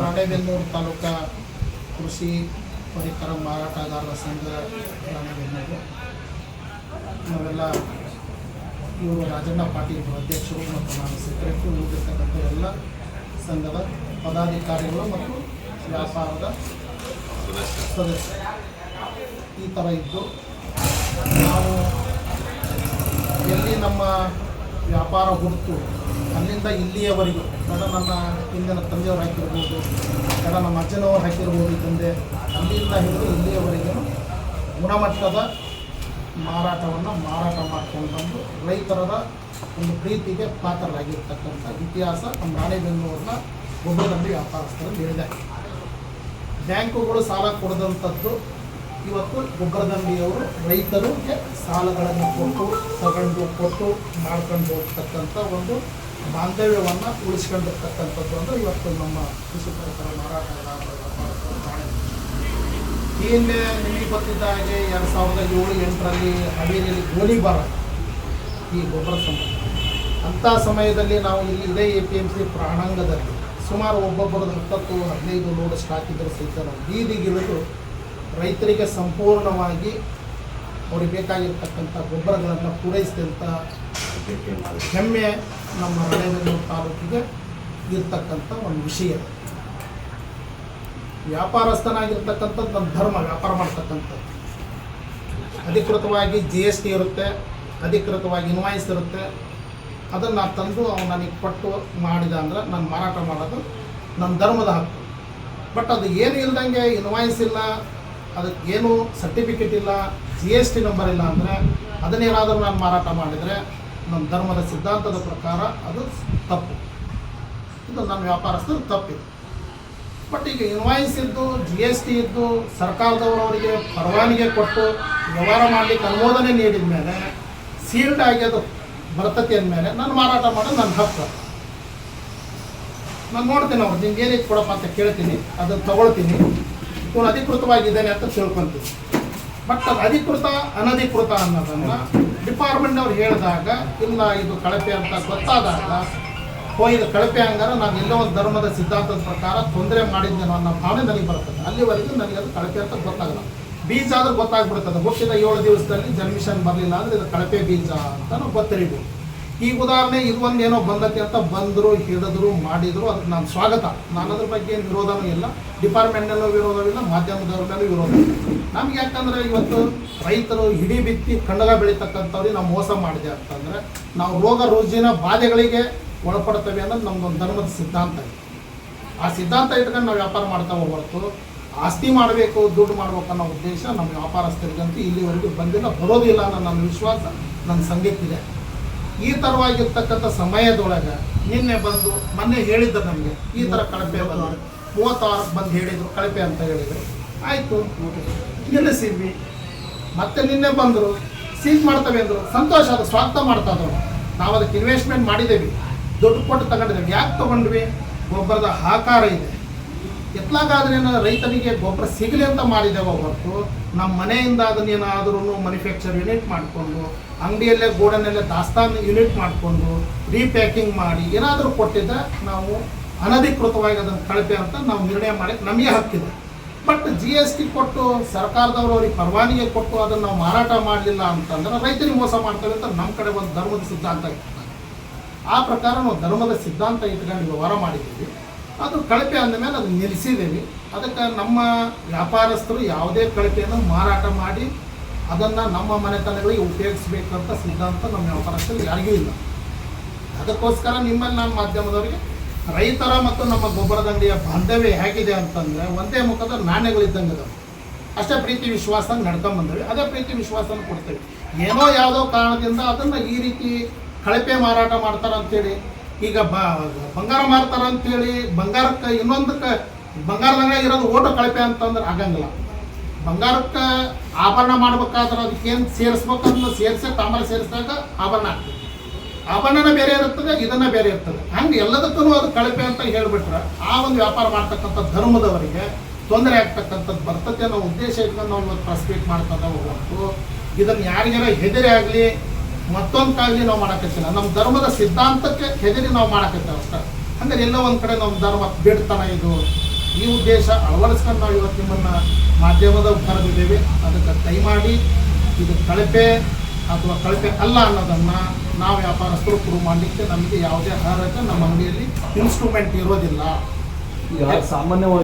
ರಾಣೆಬೆನ್ನೂರು ತಾಲೂಕಾ ಕೃಷಿ ಪರಿಕರ ಮಾರಾಟಗಾರರ ಸಂಘ ರಾಣೆಬೆನ್ನೂರು. ನಾವೆಲ್ಲ ಇವರು ರಾಜಣ್ಣ ಪಾಟೀಲ್ ಅಧ್ಯಕ್ಷರು ಮತ್ತು ನಾನು ಸೆಕ್ರೆಟರಿ ಉಳಿದಿರ್ತಕ್ಕಂಥ ಎಲ್ಲ ಸಂಘದ ಪದಾಧಿಕಾರಿಗಳು ಮತ್ತು ವ್ಯಾಪಾರದ ಸದಸ್ಯರು. ಈ ಥರ ಇದ್ದು ನಾವು ಎಲ್ಲಿ ನಮ್ಮ ವ್ಯಾಪಾರ ಹುಡ್ತು ಅಲ್ಲಿಂದ ಇಲ್ಲಿಯವರೆಗೂ ಕಡ ನನ್ನ ಹಿಂದಿನ ತಂದೆಯವರು ಹಾಕಿರ್ಬೋದು ಕಡ ನಮ್ಮ ಅಜ್ಜನವರು ಹಾಕಿರ್ಬೋದು ತಂದೆ ಅಲ್ಲಿಂದ ಹಿಡಿದು ಇಲ್ಲಿಯವರೆಗೂ ಗುಣಮಟ್ಟದ ಮಾರಾಟವನ್ನು ಮಾರಾಟ ಮಾಡ್ಕೊಂಡು ಬಂದು ರೈತರದ ಒಂದು ಪ್ರೀತಿಗೆ ಪಾತ್ರರಾಗಿರ್ತಕ್ಕಂಥ ಇತಿಹಾಸ ನಮ್ಮ ರಾಣೆಬೆನ್ನೂರನ್ನ ಒಬ್ಬರಲ್ಲಿ ವ್ಯಾಪಾರಸ್ಥರಲ್ಲಿ ಹೇಳಿದೆ. ಬ್ಯಾಂಕುಗಳು ಸಾಲ ಕೊಡದಂಥದ್ದು ಇವತ್ತು ಗೊಬ್ಬರದಂಡಿಯವರು ರೈತರಿಗೆ ಸಾಲಗಳನ್ನು ಕೊಟ್ಟು, ತಗೊಂಡು ಕೊಟ್ಟು ಮಾಡ್ಕೊಂಡು ಹೋಗ್ತಕ್ಕಂಥ ಒಂದು ಬಾಂಧವ್ಯವನ್ನು ಉಳಿಸ್ಕೊಂಡಿರ್ತಕ್ಕಂಥದ್ದು ಅಂದರೆ ಇವತ್ತು ನಮ್ಮ ಕೃಷಿ ಪರಿಸರ ಮಾರಾಟಗಾರರ ಹಿಂದೆ ನಿಮಗೆ ಗೊತ್ತಿದ್ದ ಹಾಗೆ ಎರಡು ಸಾವಿರದ ಏಳು, ಎಂಟರಲ್ಲಿ ಹಾವೇರಿಯಲ್ಲಿ ಗೋಲಿಬಾರ ಈ ಗೊಬ್ಬರ ಸಂಬಂಧ. ಅಂಥ ಸಮಯದಲ್ಲಿ ನಾವು ಇಲ್ಲಿ ಇದೇ ಎ ಪಿ ಎಂ ಸಿ ಪ್ರಾಣಾಂಗದಲ್ಲಿ ಸುಮಾರು ಒಬ್ಬೊಬ್ಬರದ್ದು ಹತ್ತತ್ತು ಹದಿನೈದು ಲೋಡ್ ಸ್ಟಾಕ್ ಇದ್ದರೂ ಸಹಿತ ನಾವು ಬೀದಿಗಿಳಿದು ರೈತರಿಗೆ ಸಂಪೂರ್ಣವಾಗಿ ಅವ್ರಿಗೆ ಬೇಕಾಗಿರ್ತಕ್ಕಂಥ ಗೊಬ್ಬರಗಳನ್ನು ಪೂರೈಸಿದಂಥ ಹೆಮ್ಮೆ ನಮ್ಮ ರಾಣೆಬೆನ್ನೂರು ತಾಲೂಕಿಗೆ ಇರ್ತಕ್ಕಂಥ ಒಂದು ವಿಷಯ. ವ್ಯಾಪಾರಸ್ಥನಾಗಿರ್ತಕ್ಕಂಥದ್ದು ನಮ್ಮ ಧರ್ಮ, ವ್ಯಾಪಾರ ಮಾಡ್ತಕ್ಕಂಥದ್ದು. ಅಧಿಕೃತವಾಗಿ ಜಿ ಎಸ್ ಟಿ ಇರುತ್ತೆ, ಅಧಿಕೃತವಾಗಿ ಇನ್ವಾಯ್ಸ್ ಇರುತ್ತೆ. ಅದನ್ನು ನಾನು ತಂದು ಅವ್ನು ನನಗೆ ಕೊಟ್ಟು ಮಾಡಿದ ಅಂದ್ರೆ ನಾನು ಮಾರಾಟ ಮಾಡೋದು ನಮ್ಮ ಧರ್ಮದ ಹಕ್ಕು. ಬಟ್ ಅದು ಏನು ಇಲ್ದಂಗೆ ಇನ್ವಾಯ್ಸ್ ಇಲ್ಲ ಅದಕ್ಕೆ ಏನು ಸರ್ಟಿಫಿಕೇಟ್ ಇಲ್ಲ ಜಿ ಎಸ್ ಟಿ ನಂಬರ್ ಇಲ್ಲ ಅಂದರೆ ಅದನ್ನೇನಾದರೂ ನಾನು ಮಾರಾಟ ಮಾಡಿದರೆ ನಮ್ಮ ಧರ್ಮದ ಸಿದ್ಧಾಂತದ ಪ್ರಕಾರ ಅದು ತಪ್ಪು. ಇದು ನನ್ನ ವ್ಯಾಪಾರಸ್ಥರು ತಪ್ಪಿದೆ. ಬಟ್ ಈಗ ಇನ್ವಾಯ್ಸ್ ಇದ್ದು ಜಿ ಎಸ್ ಟಿ ಇದ್ದು ಸರ್ಕಾರದವರು ಅವರಿಗೆ ಪರವಾನಗಿ ಕೊಟ್ಟು ವ್ಯವಹಾರ ಮಾಡಲಿಕ್ಕೆ ಅನುಮೋದನೆ ನೀಡಿದ ಮೇಲೆ ಸೀಲ್ಡ್ ಆಗಿ ಅದು ಬರ್ತತಿ ಅಂದಮೇಲೆ ನಾನು ಮಾರಾಟ ಮಾಡೋದು ನನ್ನ ಹಕ್ಕು. ನಾನು ನೋಡ್ತೀನಿ ಅವ್ರು ನಿಮ್ಗೆ ಏನೈತೆ ಕೊಡಪ್ಪ ಅಂತ ಕೇಳ್ತೀನಿ, ಅದನ್ನು ತಗೊಳ್ತೀನಿ. ಇವನು ಅಧಿಕೃತವಾಗಿದ್ದಾನೆ ಅಂತ ತಿಳ್ಕೊಂತೀವಿ. ಬಟ್ ಅದು ಅಧಿಕೃತ, ಅನಧಿಕೃತ ಅನ್ನೋದನ್ನು ಡಿಪಾರ್ಟ್ಮೆಂಟ್ ಅವ್ರು ಹೇಳಿದಾಗ, ಇಲ್ಲ, ಇದು ಕಳಪೆ ಅಂತ ಗೊತ್ತಾದಾಗ, ಓ, ಇದು ಕಳಪೆ ಹಂಗಾರೆ ನಾನು ಎಲ್ಲೋ ಒಂದು ಧರ್ಮದ ಸಿದ್ಧಾಂತದ ಪ್ರಕಾರ ತೊಂದರೆ ಮಾಡಿದ್ದೇನೋ ಅನ್ನೋ ಭಾವನೆ ನನಗೆ ಬರ್ತದೆ. ಅಲ್ಲಿವರೆಗೂ ನನಗೆ ಅದು ಕಳಪೆ ಅಂತ ಗೊತ್ತಾಗಲ್ಲ. ಬೀಜ ಆದ್ರೂ ಗೊತ್ತಾಗ್ಬಿಡ್ತದೆ. ಹುಟ್ಟಿದ ಏಳು ದಿವಸದಲ್ಲಿ ಜನ್ಮಿಷನ್ ಬರಲಿಲ್ಲ ಅಂದರೆ ಇದು ಕಳಪೆ ಬೀಜ ಅಂತ ನಾವು ಗೊತ್ತಿರಿಬೋದು. ಈಗ ಉದಾಹರಣೆ ಇದು ಒಂದು ಏನೋ ಬಂದತಿ ಅಂತ ಬಂದರು, ಹಿಡಿದ್ರು, ಮಾಡಿದ್ರು, ಅದಕ್ಕೆ ನಾನು ಸ್ವಾಗತ. ನಾನು ಅದ್ರ ಬಗ್ಗೆ ಏನು ವಿರೋಧನೂ ಇಲ್ಲ. ಡಿಪಾರ್ಟ್ಮೆಂಟ್ನಲ್ಲೂ ವಿರೋಧವಿಲ್ಲ ಮಾಧ್ಯಮದವ್ರ ವಿರೋಧ ಇಲ್ಲ. ನಮ್ಗೆ ಯಾಕಂದರೆ ಇವತ್ತು ರೈತರು ಹಿಡಿ ಬಿತ್ತಿ ಕಣ್ಣಗ ಬೆಳೀತಕ್ಕಂಥವ್ರಿಗೆ ನಾವು ಮೋಸ ಮಾಡಿದೆ ಅಂತಂದರೆ ನಾವು ರೋಗ ರುಜಿನ ಬಾಧೆಗಳಿಗೆ ಒಳಪಡ್ತೇವೆ ಅನ್ನೋದು ನಮ್ದೊಂದು ಧರ್ಮದ ಸಿದ್ಧಾಂತ ಇದೆ. ಆ ಸಿದ್ಧಾಂತ ಇಟ್ಕೊಂಡು ನಾವು ವ್ಯಾಪಾರ ಮಾಡ್ತಾ ಹೊರತು ಆಸ್ತಿ ಮಾಡಬೇಕು, ದುಡ್ಡು ಮಾಡಬೇಕು ಅನ್ನೋ ಉದ್ದೇಶ ನಮ್ಮ ವ್ಯಾಪಾರಸ್ಥರಿಗಂತೂ ಇಲ್ಲಿವರೆಗೂ ಬಂದಿಲ್ಲ. ಬರೋದಿಲ್ಲ ಅನ್ನೋ ನನ್ನ ವಿಶ್ವಾಸ, ನನ್ನ ಸಂಘಕ್ಕಿದೆ ಈ ಥರವಾಗಿರ್ತಕ್ಕಂಥ ಸಮಯದೊಳಗೆ ನಿನ್ನೆ ಬಂದು ಮೊನ್ನೆ ಹೇಳಿದ್ದ ನಮಗೆ, ಈ ಥರ ಕಳಪೆ ಬಂದು ಮೂವತ್ತಾರಕ್ಕೆ ಬಂದು ಹೇಳಿದರು, ಕಳಪೆ ಅಂತ ಹೇಳಿದರು. ಆಯಿತು ನಿಲ್ಲಿಸಿದ್ವಿ ಮತ್ತೆ ನಿನ್ನೆ ಬಂದರು ಸೀಸ್ ಮಾಡ್ತವೆ ಅಂದರು. ಸಂತೋಷ ಅದು ಸ್ವಾಗತ ಮಾಡ್ತಾ ಇದ್ರು ನಾವು ಅದಕ್ಕೆ ಇನ್ವೆಸ್ಟ್ಮೆಂಟ್ ಮಾಡಿದ್ದೇವೆ ದುಡ್ಡು ಕೊಟ್ಟು ತಗೊಂಡಿದ್ದೇವೆ. ಯಾಕೆ ತಗೊಂಡ್ವಿ? ಗೊಬ್ಬರದ ಆಕಾರ ಇದೆ. ಎತ್ಲಾಗಾದ್ರೆ ರೈತನಿಗೆ ಗೊಬ್ಬರ ಸಿಗಲಿ ಅಂತ ಮಾಡಿದ್ದೇವೆ ಹೊರತು ನಮ್ಮ ಮನೆಯಿಂದ ಅದನ್ನೇನಾದ್ರೂ ಮ್ಯಾನುಫ್ಯಾಕ್ಚರ್ ಯೂನಿಟ್ ಮಾಡಿಕೊಂಡು, ಅಂಗಡಿಯಲ್ಲೇ ಗೋಡನಲ್ಲೇ ದಾಸ್ತಾನು ಯೂನಿಟ್ ಮಾಡಿಕೊಂಡು ರೀಪ್ಯಾಕಿಂಗ್ ಮಾಡಿ, ಏನಾದರೂ ಕೊಟ್ಟಿದ್ದರೆ ನಾವು ಅನಧಿಕೃತವಾಗಿ ಅದನ್ನು ಕಳಪೆ ಅಂತ ನಾವು ನಿರ್ಣಯ ಮಾಡಕ್ಕೆ ನಮಗೆ ಹಕ್ಕಿದೆ. ಬಟ್ ಜಿ ಎಸ್ ಟಿ ಕೊಟ್ಟು, ಸರ್ಕಾರದವರು ಅವ್ರಿಗೆ ಪರವಾನಿಗೆ ಕೊಟ್ಟು ಅದನ್ನು ನಾವು ಮಾರಾಟ ಮಾಡಲಿಲ್ಲ ಅಂತಂದ್ರೆ ರೈತರಿಗೆ ಮೋಸ ಮಾಡ್ತೇವೆ ಅಂತ ನಮ್ಮ ಕಡೆ ಒಂದು ಧರ್ಮದ ಸಿದ್ಧಾಂತ ಇತ್ತು ಆ ಪ್ರಕಾರ ನಾವು ಧರ್ಮದ ಸಿದ್ಧಾಂತ ಇಟ್ಕೊಂಡು ವ್ಯವಹಾರ ಮಾಡಿದ್ದೀವಿ. ಅದು ಕಳಪೆ ಅಂದಮೇಲೆ ಅದು ನಿಲ್ಲಿಸಿದ್ದೀವಿ. ಅದಕ್ಕೆ ನಮ್ಮ ವ್ಯಾಪಾರಸ್ಥರು ಯಾವುದೇ ಕಳಪೆಯನ್ನು ಮಾರಾಟ ಮಾಡಿ ಅದನ್ನು ನಮ್ಮ ಮನೆತನಗಳಿಗೆ ಉಪಯೋಗಿಸಬೇಕಂತ ಸಿದ್ಧಾಂತ ನಮ್ಮ ವ್ಯಾಪಾರಸ್ಥರು ಯಾರಿಗೂ ಇಲ್ಲ. ಅದಕ್ಕೋಸ್ಕರ ನಿಮ್ಮಲ್ಲಿ ನಾನು ಮಾಧ್ಯಮದವರಿಗೆ ರೈತರ ಮತ್ತು ನಮ್ಮ ಗೊಬ್ಬರದ ಅಂಗಡಿಯ ಬಾಂಧವ್ಯ ಹೇಗಿದೆ ಅಂತಂದರೆ ಒಂದೇ ಮುಖದ ನಾಣ್ಯಗಳಿದ್ದಂಗೆ ಅದಾವೆ. ಅಷ್ಟೇ ಪ್ರೀತಿ ವಿಶ್ವಾಸ ನಡ್ಕೊಂಡ್ ಬಂದವೆ. ಅದೇ ಪ್ರೀತಿ ವಿಶ್ವಾಸನ ಕೊಡ್ತೇವೆ. ಏನೋ ಯಾವುದೋ ಕಾರಣದಿಂದ ಅದನ್ನು ಈ ರೀತಿ ಕಳಪೆ ಮಾರಾಟ ಮಾಡ್ತಾರೆ ಅಂತೇಳಿ ಈಗ ಬ, ಬಂಗಾರ ಮಾರ್ತಾರ ಅಂತೇಳಿ ಬಂಗಾರಕ್ಕೆ ಇನ್ನೊಂದಕ್ಕೆ, ಬಂಗಾರದಾಗ ಇರೋದು ಓಟ ಕಳಪೆ ಅಂತಂದ್ರೆ ಆಗಂಗಿಲ್ಲ. ಬಂಗಾರಕ್ಕೆ ಆಭರಣ ಮಾಡ್ಬೇಕಾದ್ರೆ ಅದಕ್ಕೆ ಏನು ಸೇರಿಸ್ಬೇಕಂತ ಸೇರಿಸಿ ತಾಮ್ರ ಸೇರಿಸಿದಾಗ ಆಭರಣ ಆಗ್ತದೆ. ಆಭರಣನ ಬೇರೆ ಇರ್ತದೆ, ಇದನ್ನ ಬೇರೆ ಇರ್ತದೆ. ಹಂಗೆ ಎಲ್ಲದಕ್ಕೂ ಅದು ಕಳಪೆ ಅಂತ ಹೇಳ್ಬಿಟ್ರೆ ಆ ಒಂದು ವ್ಯಾಪಾರ ಮಾಡ್ತಕ್ಕಂಥ ಧರ್ಮದವರಿಗೆ ತೊಂದರೆ ಆಗ್ತಕ್ಕಂಥದ್ದು ಬರ್ತದೆ ಅನ್ನೋ ಉದ್ದೇಶ ಇಟ್ಕೊಂಡು ನಾವು ಪ್ರಸ್ಪೀಟ್ ಮಾಡ್ತಾ ಹೊರತು. ಇದನ್ನು ಯಾರಿಗಾರ ಹೆದರಿ ಆಗಲಿ ಮತ್ತೊಂದಕ್ಕಾಗಲಿ ನಾವು ಮಾಡಕತ್ತಿಲ್ಲ. ನಮ್ಮ ಧರ್ಮದ ಸಿದ್ಧಾಂತಕ್ಕೆ ಹೆದರಿ ನಾವು ಮಾಡಕತ್ತೇವೆ ಅಷ್ಟೇ. ಹಂಗಾರೆ ಎಲ್ಲೋ ಒಂದು ಕಡೆ ನಮ್ಮ ಧರ್ಮ ಬಿಡ್ತನ ಇದು. ಈ ಉದ್ದೇಶ ಅಳವಡಿಸ್ಕೊಂಡು ನಾವು ಇವತ್ತು ನಿಮ್ಮನ್ನು ಮಾಧ್ಯಮದ ಕರೆದಿದ್ದೇವೆ ಅದಕ್ಕೆ ಮಾಡಿ ಇದು ಕಳಪೆ ಅಥವಾ ಕಳಪೆ ಅಲ್ಲ ಅನ್ನೋದನ್ನು ನಾವು ವ್ಯಾಪಾರಸ್ಥರು ಪ್ರೂವ್ ಮಾಡಲಿಕ್ಕೆ ನಮಗೆ ಯಾವುದೇ ಅರ್ಹತೆ ನಮ್ಮ ಅಂಗಡಿಯಲ್ಲಿ ಇನ್ಸ್ಟ್ರೂಮೆಂಟ್ ಇರೋದಿಲ್ಲ. ಸಾಮಾನ್ಯವಾಗಿ